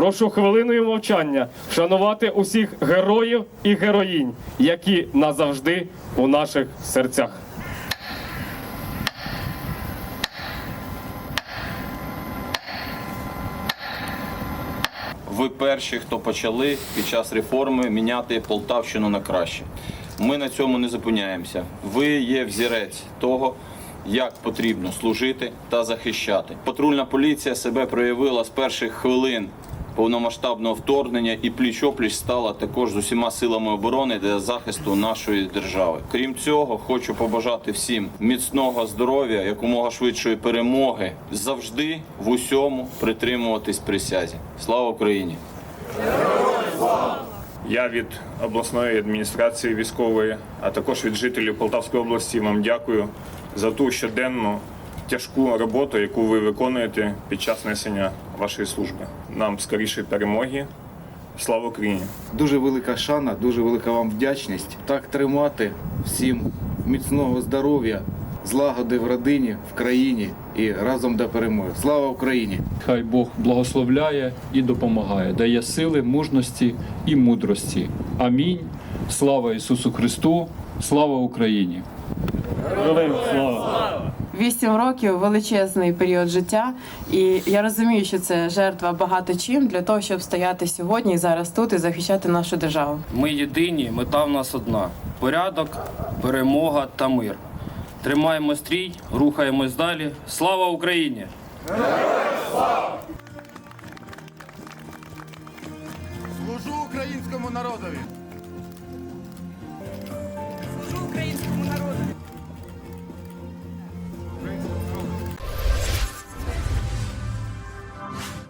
Прошу хвилиною мовчання вшанувати усіх героїв і героїнь, які назавжди у наших серцях. Ви перші, хто почали під час реформи міняти Полтавщину на краще. Ми на цьому не зупиняємося. Ви є взірець того, як потрібно служити та захищати. Патрульна поліція себе проявила з перших хвилин повномасштабного вторгнення і пліч-опліч стала також з усіма силами оборони для захисту нашої держави. Крім цього, хочу побажати всім міцного здоров'я, якомога швидшої перемоги, завжди в усьому притримуватись присязі. Слава Україні! Я від обласної адміністрації військової, а також від жителів Полтавської області вам дякую за ту щоденну тяжку роботу, яку ви виконуєте під час несення вашої служби. Нам скорішої перемоги. Слава Україні! Дуже велика шана, дуже велика вам вдячність. Так тримати всім міцного здоров'я, злагоди в родині, в країні і разом до перемоги. Слава Україні! Хай Бог благословляє і допомагає, дає сили, мужності і мудрості. Амінь. Слава Ісусу Христу! Слава Україні! Героям слава! Вісім років величезний період життя, і я розумію, що це жертва багато чим для того, щоб стояти сьогодні і зараз тут і захищати нашу державу. Ми єдині, мета в нас одна: порядок, перемога та мир. Тримаємо стрій, рухаємось далі. Слава Україні! Служу українському народові.